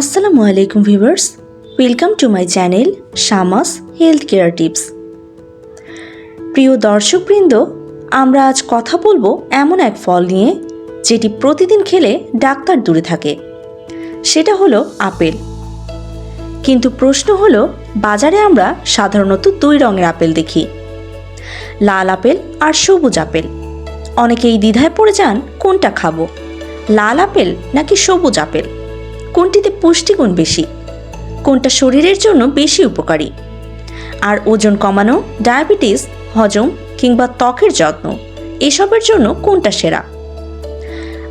আসসালামু আলাইকুম viewers welcome to my channel Shamas health care tips প্রিয় দর্শকবৃন্দ, আমরা আজ কথা বলব এমন এক ফল নিয়ে, যেটি প্রতিদিন খেলে ডাক্তার দূরে থাকে। সেটা হলো আপেল। কিন্তু প্রশ্ন হলো, বাজারে আমরা সাধারণত দুই রঙের আপেল দেখি। লাল আপেল আর সবুজ আপেল। অনেকেই দ্বিধায় পড়ে যান, কোনটা খাব? লাল আপেল নাকি সবুজ আপেল? কোনটিতে পুষ্টিগুণ বেশি? কোনটা শরীরের জন্য বেশি উপকারী? আর ওজন কমানো, ডায়াবেটিস, হজম কিংবা ত্বকের যত্ন, এসবের জন্য কোনটা সেরা?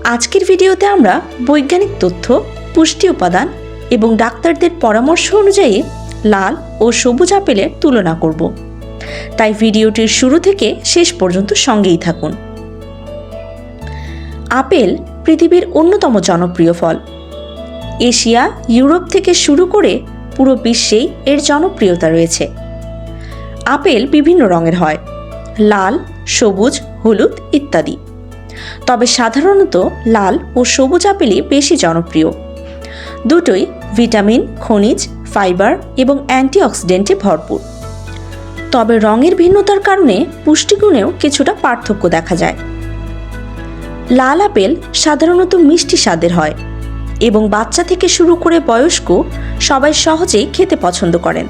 আজকের ভিডিওতে আমরা বৈজ্ঞানিক তথ্য, পুষ্টি উপাদান এবং ডাক্তারদের পরামর্শ অনুযায়ী লাল ও সবুজ আপেলের তুলনা করব। তাই ভিডিওটির শুরু থেকে শেষ পর্যন্ত সঙ্গেই থাকুন। আপেল পৃথিবীর অন্যতম জনপ্রিয় ফল। এশিয়া, ইউরোপ থেকে শুরু করে পুরো বিশ্বেই এর জনপ্রিয়তা রয়েছে। আপেল বিভিন্ন রঙের হয়, লাল, সবুজ, হলুদ ইত্যাদি। তবে সাধারণত লাল ও সবুজ আপেলই বেশি জনপ্রিয়। দুটোই ভিটামিন, খনিজ, ফাইবার এবং অ্যান্টিঅক্সিডেন্টে ভরপুর। তবে রঙের ভিন্নতার কারণে পুষ্টিগুণেও কিছুটা পার্থক্য দেখা যায়। লাল আপেল সাধারণত মিষ্টি স্বাদের হয় এবং বাচ্চা থেকে শুরু করে বয়স্ক সবাই সহজেই খেতে পছন্দ করেন।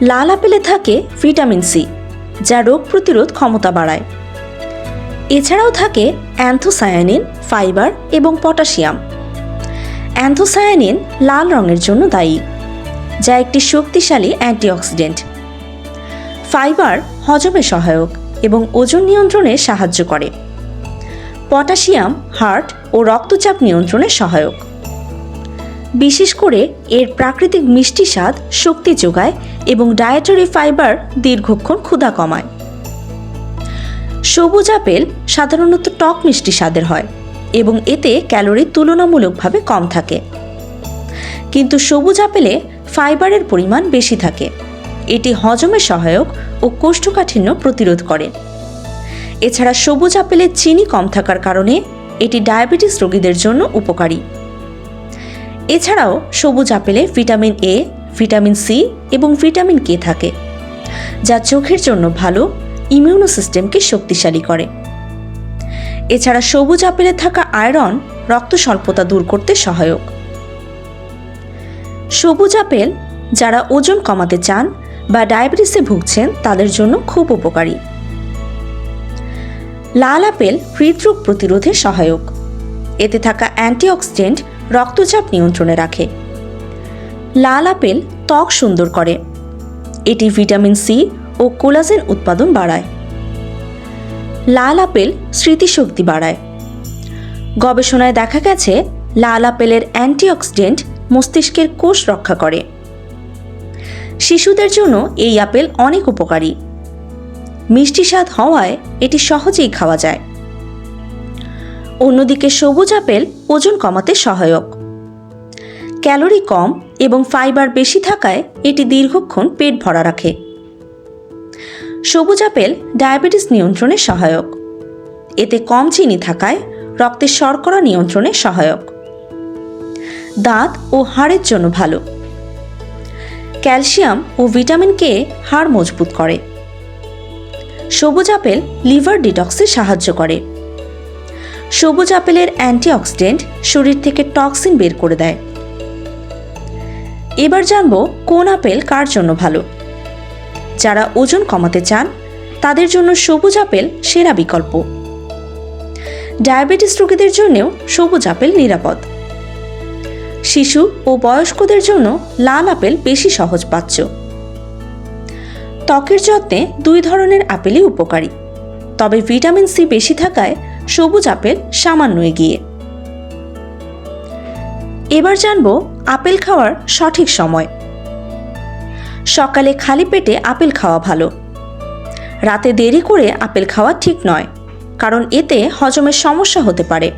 লাল আপেলে থাকে ভিটামিন সি, যা রোগ প্রতিরোধ ক্ষমতা বাড়ায়। এছাড়াও থাকে অ্যান্থোসায়ানিন, ফাইবার এবং পটাশিয়াম। অ্যান্থোসায়ানিন লাল রঙের জন্য দায়ী, যা একটি শক্তিশালী অ্যান্টিঅক্সিডেন্ট। ফাইবার হজমে সহায়ক এবং ওজন নিয়ন্ত্রণে সাহায্য করে। পটাশিয়াম, হার্ট ও রক্তচাপ নিয়ন্ত্রণে সহায়ক। বিশেষ করে এর প্রাকৃতিক মিষ্টি স্বাদ শক্তি যোগায় এবং ডায়েটারি ফাইবার দীর্ঘক্ষণ ক্ষুধা কমায়। সবুজ আপেল সাধারণত টক মিষ্টি স্বাদের হয় এবং এতে ক্যালোরি তুলনামূলকভাবে কম থাকে। কিন্তু সবুজ আপেলে ফাইবারের পরিমাণ বেশি থাকে। এটি হজমে সহায়ক ও কোষ্ঠকাঠিন্য প্রতিরোধ করে। এছাড়া সবুজ আপেলের চিনি কম থাকার কারণে এটি ডায়াবেটিস রোগীদের জন্য উপকারী। এছাড়াও সবুজ আপেলে ভিটামিন এ ভিটামিন সি এবং ভিটামিন কে থাকে, যা চোখের জন্য ভালো ইমিউনো সিস্টেমকে শক্তিশালী করে। এছাড়া সবুজ আপেলে থাকা আয়রন রক্ত স্বল্পতা দূর করতে সহায়ক। সবুজ আপেল, যারা ওজন কমাতে চান বা ডায়াবেটিসে ভুগছেন, তাদের জন্য খুব উপকারী। লাল আপেল হৃদরোগ প্রতিরোধে সহায়ক। এতে থাকা অ্যান্টিঅক্সিডেন্ট রক্তচাপ নিয়ন্ত্রণে রাখে। লাল আপেল ত্বক সুন্দর করে। এটি ভিটামিন সি ও কোলাজেন উৎপাদন বাড়ায়। লাল আপেল স্মৃতিশক্তি বাড়ায়। গবেষণায় দেখা গেছে, লাল আপেলের অ্যান্টিঅক্সিডেন্ট মস্তিষ্কের কোষ রক্ষা করে। শিশুদের জন্য এই আপেল অনেক উপকারী। মিষ্টি স্বাদ হওয়ায় এটি সহজেই খাওয়া যায়। অন্যদিকে সবুজ আপেল ওজন কমাতে সহায়ক। ক্যালোরি কম এবং ফাইবার বেশি থাকায় এটি দীর্ঘক্ষণ পেট ভরা রাখে। সবুজ আপেল ডায়াবেটিস নিয়ন্ত্রণে সহায়ক। এতে কম চিনি থাকায় রক্তের শর্করা নিয়ন্ত্রণে সহায়ক। দাঁত ও হাড়ের জন্য ভালো। ক্যালসিয়াম ও ভিটামিন কে হাড় মজবুত করে। সবুজ আপেল লিভার ডিটক্সে সাহায্য করে। সবুজ আপেলের অ্যান্টিঅক্সিডেন্ট শরীর থেকে টক্সিন বের করে দেয়। এবার জানব কোন আপেল কার জন্য ভালো। যারা ওজন কমাতে চান, তাদের জন্য সবুজ আপেল সেরা বিকল্প। ডায়াবেটিস রোগীদের জন্যও সবুজ আপেল নিরাপদ। শিশু ও বয়স্কদের জন্য লাল আপেল বেশি সহজ সহজপাচ্য। ত্বকের যত্নে দুই ধরনের আপেলই উপকারী। তবে ভিটামিন সি বেশি থাকায় সবুজ আপেল সামান্য এগিয়ে। এবার জানব আপেল খাওয়ার সঠিক সময়। সকালে খালি পেটে আপেল খাওয়া ভালো। রাতে দেরি করে আপেল খাওয়া ঠিক নয়, কারণ এতে হজমের সমস্যা হতে পারে।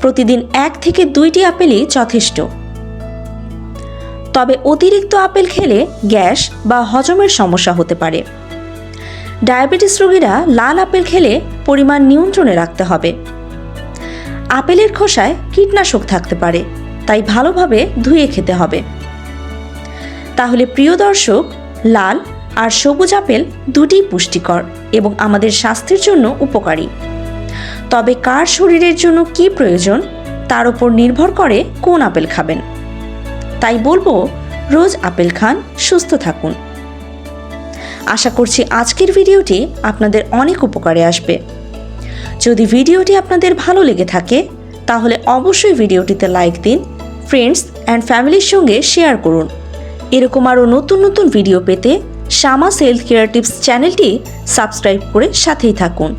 প্রতিদিন এক থেকে দুইটি আপেলই যথেষ্ট। তবে অতিরিক্ত আপেল খেলে গ্যাস বা হজমের সমস্যা হতে পারে। ডায়াবেটিস রোগীরা লাল আপেল খেলে পরিমাণ নিয়ন্ত্রণে রাখতে হবে। আপেলের খোসায় কীটনাশক থাকতে পারে, তাই ভালোভাবে ধুয়ে খেতে হবে। তাহলে প্রিয় দর্শক, লাল আর সবুজ আপেল দুটিই পুষ্টিকর এবং আমাদের স্বাস্থ্যের জন্য উপকারী। তবে কার শরীরের জন্য কি প্রয়োজন, তার উপর নির্ভর করে কোন আপেল খাবেন। তাই বলব, রোজ আপেল খান, সুস্থ থাকুন। আশা করছি আজকের ভিডিওটি আপনাদের অনেক উপকারে আসবে। যদি ভিডিওটি আপনাদের ভালো লেগে থাকে, তাহলে অবশ্যই ভিডিওটিতে লাইক দিন ফ্রেন্ডস অ্যান্ড ফ্যামিলির সঙ্গে শেয়ার করুন। এরকম আরও নতুন নতুন ভিডিও পেতে শামাস হেলথ কেয়ার টিপস চ্যানেলটি সাবস্ক্রাইব করে সাথেই থাকুন।